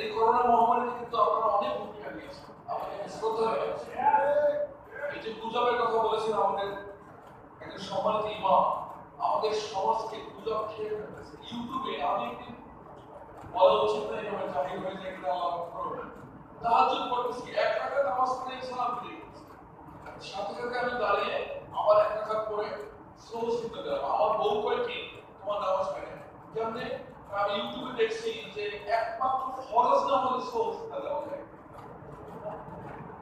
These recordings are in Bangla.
এই করোনা মহামারীতে কিন্তু আপনারা অনেক ভূমিকা নিয়েছেন। এই যে গুজবের কথা বলেছেন আমাদের একজন সম্মানিত ইমাম, আমাদের সমাজকে গুজব খেয়ে ফেলেছে ইউটিউবে আমি একদিন বলা উচিত না এভাবে জাহির হয়ে যায় কিনা আল্লাহ করবে তাহাজ্জুদ করতেছি এক রাকাত নামাজ পড়ে সালাম ফিরে সাথে সাথে আমি দাঁড়িয়ে আবার এক রাকাত পড়ে সহজ দিতে দিলাম আমার বউ কয় কি, তোমার নামাজ পড়ে কেমনে? আমি ইউটিউবে দেখছি যে একমাত্র ফরজ নামাজে সহজ দিতে দেওয়া যায়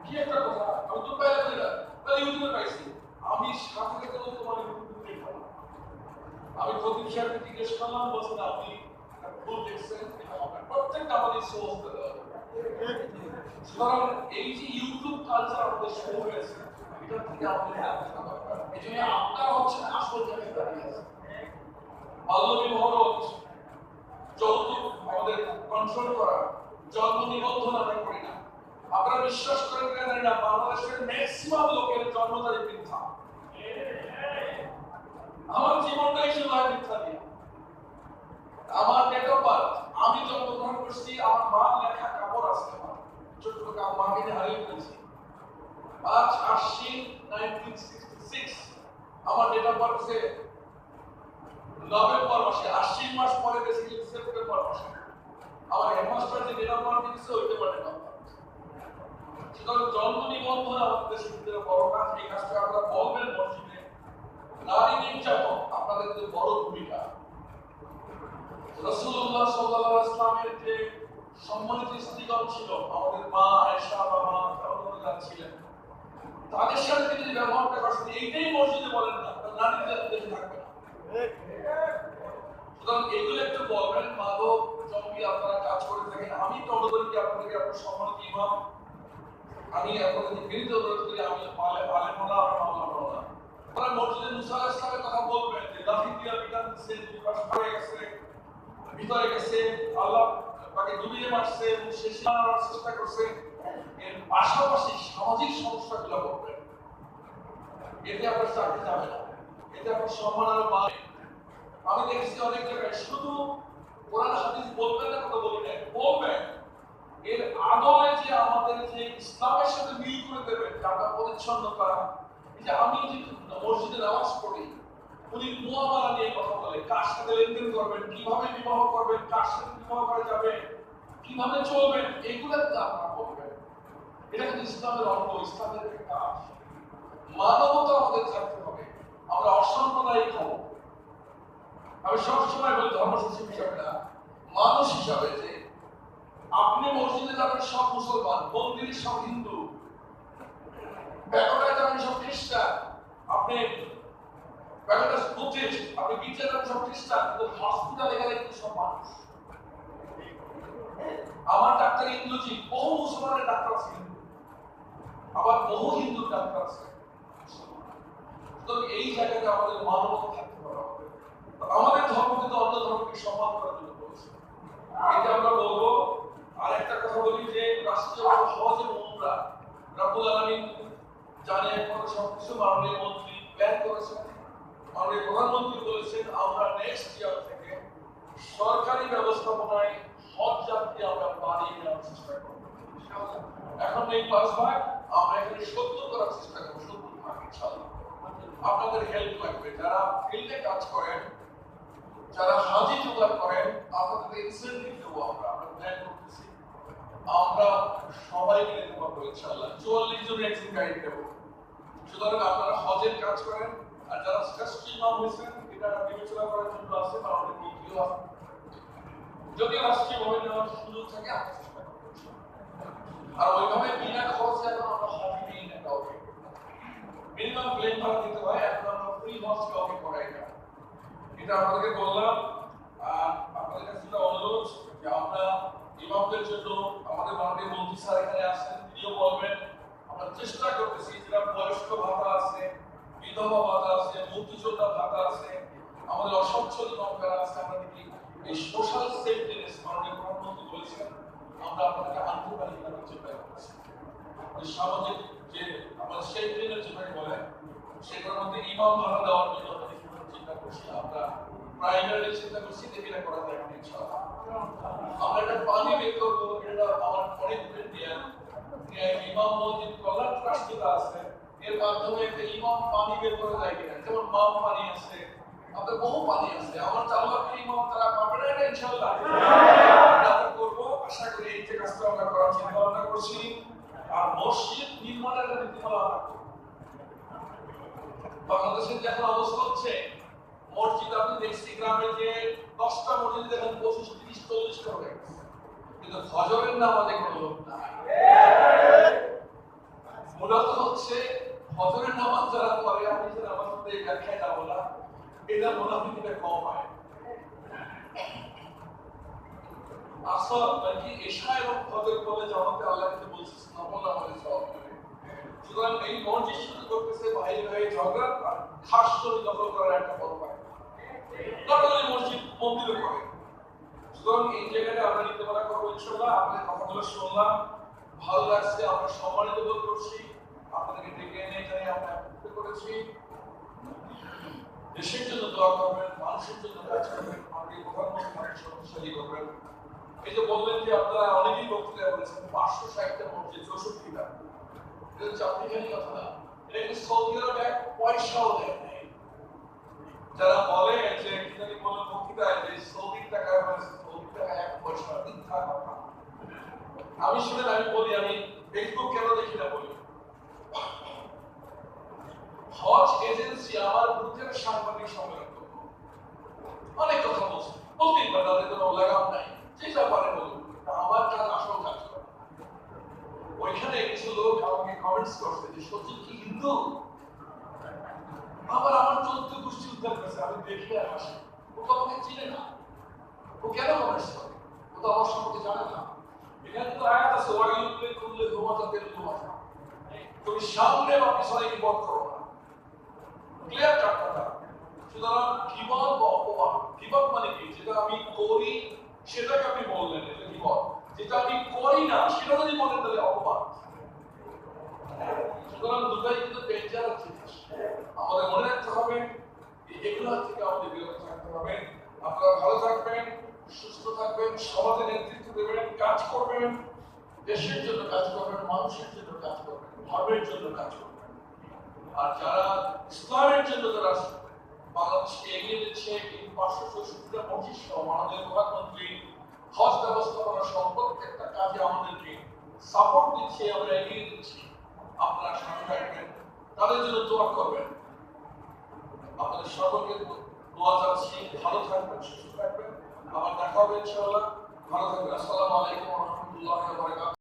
কি একটা কথা? আমি তো পাইলাম না তাহলে ইউটিউবে পাইছি। আমি সাথে সাথে তো তোমার ইউটিউবে আমি প্রদীপ সাহেবকে জিজ্ঞেস করলাম বলছেন আপনি ভুল দেখছেন প্রত্যেকটা আমাদের সহজ দিতে দেওয়া। সুতরাং এই যে ইউটিউব কালচার আমাদের শুরু হয়েছে, এটা থেকে আমাদের এই জন্য আপনারা হচ্ছেন আসল জায়গায় দাঁড়িয়ে আছেন। বাল্য বিবাহ রোধ যৌতুক কন্ট্রোল করা জন্ম নিবন্ধন করি না। আপনারা বিশ্বাস করেন কিনা জানি না, বাংলাদেশের ম্যাক্সিমাম লোকের জন্ম তারিখ মিথ্যা। আমার জীবনটাই শুধু হয় মিথ্যা দিয়ে। আমার ডেট অফ বার্থ আমি জন্মগ্রহণ করছি, আমার মা লেখা কাপড় আছে আমার। ছোট মাকে হারিয়ে ফেলেছি। পাঁচ আশি নাইনটিন সিক্সটি সিক্স আমার ডেট অফ বার্থ নভেম্বর মাসে আশ্বিন মাস পরে বেসিক্যালি সেপ্টেম্বর মাসে আমার হেডমাস্টার যে অফ বার্থ ওইটা পারে না সুতরাং জন্ম নিবন্ধন আমাদের ভিতরে বড় কাজ, এই কাজটা আপনারা বলবেন মসজিদে নারী নির্যাতন আপনাদের যে বড় ভূমিকা। রসুল্লাহ আলাইহি ইসলামের যে সম্মানিত স্ত্রীগণ ছিল, আমাদের মা আয়েশা বা মা ছিলেন তাদের সাথে তিনি ব্যবহারটা করছেন এইটাই মসজিদে বলেন না নারী দেশে থাকবে সুতরাং এগুলো একটু জঙ্গি আপনারা কাজ করে থাকেন। আমি তো মনে কি আপনাদেরকে আপনার সম্মানিত ইমাম। আমি কথা বলবেন যে, লাঠি দিয়া বিধান দিচ্ছে দুই পাশ গেছে, ভিতরে গেছে, আল্লাহ তাকে ডুবিয়ে মারছে, এবং সে সীমানার চেষ্টা করছে। পাশাপাশি সামাজিক সমস্যাগুলো বলবেন। এতে আপনার চাকরি যাবে না। এতে সম্মান আরও বাড়বে আমি দেখছি অনেক জায়গায় শুধু কোরআন হাদিস বলবেন না, কথা বলি বলবেন। এর আদলে যে আমাদের যে ইসলামের সাথে মিল করে দেবেন টাকা পরিচ্ছন্নতা এই যে আমি যে মসজিদে নামাজ পড়ি, উনি মুয়ামালা নিয়ে কথা বলে, কার সাথে লেনদেন করবেন, কীভাবে বিবাহ করবেন, কার সাথে বিবাহ করা যাবে, কীভাবে চলবেন, এগুলো তো আপনারা বলবেন। এটা কিন্তু ইসলামের অঙ্গ, ইসলামের একটা মানবতা আমাদের থাকতে আমরা অসাম্প্রদায়িক হব আমি সবসময় বলি মানুষ হিসাবে যে আপনি মসজিদে যাবেন সব মুসলমান, মন্দিরে সব হিন্দু। যাবেন সব খ্রিস্টান। আপনি ব্যাকটা বুদ্ধিস্ট, আপনি গির্জা যাবেন সব খ্রিস্টান, কিন্তু কিন্তু সব মানুষ। আমার ডাক্তার ইংরেজি বহু মুসলমানের ডাক্তার আছে আবার বহু হিন্দু ডাক্তার আছে। সুতরাং এই জায়গাতে আমাদের মানবতা থাকতে হবে আমাদের। ধর্ম কিন্তু অন্য ধর্মকে সম্মান করার জন্য এটা আমরা বলব। আর একটা কথা বলি যে রাষ্ট্রীয় হজ এবং উমরা রাব্বুল আলামিন জানে একমাত্র সবকিছু মাননীয় মন্ত্রী, প্ল্যান করেছেন। মাননীয় প্রধানমন্ত্রী বলেছেন, আমরা নেক্সট ইয়ার থেকে সরকারি ব্যবস্থাপনায় হজ যাত্রী আমরা বাড়িয়ে নেওয়ার চেষ্টা করব। এখন এই পাঁচ ভাগ, আমরা এখানে সত্তর করার চেষ্টা করব সত্তর ভাগ ইনশাআল্লাহ। আপনাদের হেল্প লাগবে। যারা ফিল্ডে কাজ করেন, যারা হাজি জোগাড় করেন, আপনাদের ইনসেন্টিভ দেবো আমরা। আমরা প্ল্যান করতেছি। আমরা সবাই মিলে দেবো পারব ইনশাআল্লাহ। চুয়াল্লিশ জন গাইড দেবো। সুতরাং আপনারা হজের কাজ করেন, আর যারা শ্রেষ্ঠ ইমাম হয়েছেন, এটা বিবেচনা করার জন্য আছে, বা আমাদের আছে। যদি রাষ্ট্রীয় ভাবে নেওয়ার সুযোগ থাকে চেষ্টা আর ওইভাবে বিনা খরচে এখন আমরা হজ নিই না কাউকে মিনিমাম দিতে হয়, এখন আমরা ফ্রি হজ কাউকে করাই না এটা আপনাদেরকে বললাম আপনাদের কাছে একটা অনুরোধ যে আমরা ইমামদের জন্য আমাদের মাননীয় মন্ত্রী স্যার এখানে আসেন তিনিও বলবেন, আমরা চেষ্টা করতেছি যেটা বয়স্ক ভাতা আছে, বিধবা ভাতা আছে, মুক্তিযোদ্ধা ভাতা আছে, আমাদের অসচ্ছল নৌকার আছে, আমরা দেখি এই সোশ্যাল সেফটি নেট মাননীয় প্রধানমন্ত্রী বলেছেন, আমরা আপনাদেরকে আন্তর্জাতিক চিন্তা করছি সামাজিক যে আমাদের সেফটি নেট যেটাকে বলে সেটার মধ্যে ইমাম ভাড়া দেওয়ার জন্য চিন্তা করছি আমরা প্রাইমারি চিন্তা করছি দেখি না করা যায় ইনশাআল্লাহ আমরা একটা পানি বের করব, এটা আমার অনেক ইন্ডিয়ান ইমাম মসজিদ কল্যাণ ট্রাস্ট আছে। এর মাধ্যমে একটা ইমাম পানি বের করে দেয় কিনা যেমন মাম পানি আছে আমাদের বহু পানি আছে। আমার চার লক্ষ ইমাম, তারা পাবে না এটা ইনশাল্লাহ। আমরা করব, আশা করি এই যে কাজটা আমরা করার চিন্তা ভাবনা করছি আর মসজিদ নির্মাণের একটা নীতিমালা আমরা করব। এখন অবস্থা হচ্ছে, মসজিদ আপনি দেখছি গ্রামে যে দশটা মসজিদ দেখেন পঁচিশ, তিরিশ, চল্লিশটা গেছে কিন্তু ফজরের নামাজে কোনো লোক মূলত হচ্ছে ফজরের নামাজ যারা পড়ে আমি যে নামাজ এই ব্যাখ্যায় যাব না, এটা মোনাফিকিটা কম হয়। আসল নাকি এশা এবং ফজর বলে জামাতে আল্লাহ কিন্তু বলছিস সব সুতরাং এই মসজিদ শুরু করতেছে ভাই ভাই ঝগড়া খাস জমি দখল করার একটা বড় পায়। নর্মালি মসজিদ মন্দিরে করে সুতরাং এই জায়গাটা আমরা নীতিমালা করব ইনশাল্লাহ আপনাদের কথাগুলো শুনলাম। ভালো লাগছে, আমরা সম্মানিত বোধ করছি। আপনাদেরকে ডেকে এনে এখানে আমরা একত্রিত করেছি। দেশের জন্য দোয়া করবেন, মানুষের জন্য কাজ করবেন আমাদের প্রধানমন্ত্রী শক্তিশালী করবেন। এই যে বললেন যে আপনারা অনেকেই বক্তৃতা বলেছেন, পাঁচশো ষাটটা মসজিদ, চৌষট্টিটা। এটা কথা সৌদি পয়সাও দেয় যারা বলে যে বলে বক্তৃতায় যে সৌদি সৌদি টাকা এক পয়সা মিথ্যা কথা। আমি শুনে আমি বলি, আমি ফেসবুক কেন দেখি না বলি? হজ এজেন্সি আমার বিরুদ্ধে সাংবাদিক সম্মেলন অনেক কথা বলছে। বলতেই তাদের কোনো লাগাম নাই। যেটা পারে বলুন। আমার কাজ আসল কাজ। ওইখানে কিছু লোক আমাকে কমেন্টস করছে যে সচিন কি হিন্দু? আবার আমার চোদ্দ গোষ্ঠী উদ্ধার করেছে, আমি দেখি আর হাসি। ও তো আমাকে চিনে না। ও কেন কমেন্টস করে ও তো আমার সম্পর্কে জানে না। এখানে তো আয়াত আছে ওয়াইল উল্লেখ করলে ঘুমাতা তেল ঘুমাতা তুমি সামনে বা পিছনে কি বধ করো? ক্লিয়ার কাট কথা। সুতরাং কিবত বা অপমান। কিবত মানে কি? যেটা আমি করি, সেটাকে আপনি বললেন, এটা কিবত। যেটা আমি করি না, সেটা যদি বলেন তাহলে অপমান। সুতরাং দুটাই কিন্তু ডেঞ্জার জিনিস। আমাদের মনে রাখতে হবে এগুলো থেকে আমাদের বিরত থাকতে হবে। আপনারা ভালো থাকবেন, সুস্থ থাকবেন, সমাজে নেতৃত্ব দেবেন, কাজ করবেন, দেশের জন্য কাজ করবেন, মানুষের জন্য কাজ করবেন, ধর্মের জন্য কাজ করবেন। আর যারা ইসলামের জন্য যারা বাংলাদেশকে এগিয়ে দিচ্ছে এই পাঁচশো চৌষট্টিটা পঁচিশ মাননীয় প্রধানমন্ত্রী হজ ব্যবস্থাপনা সহ প্রত্যেকটা কাজে আমাদেরকে সাপোর্ট দিচ্ছে, আমরা এগিয়ে দিচ্ছি। আপনারা সাথে থাকবেন, তাদের জন্য দোয়া করবেন। আপনাদের সকলকে দোয়া যাচ্ছি ভালো থাকবেন, সুস্থ থাকবেন। আবার দেখা হবে ইনশাআল্লাহ। ভালো থাকবেন। আসসালামু আলাইকুম ওয়া রাহমাতুল্লাহি ওয়া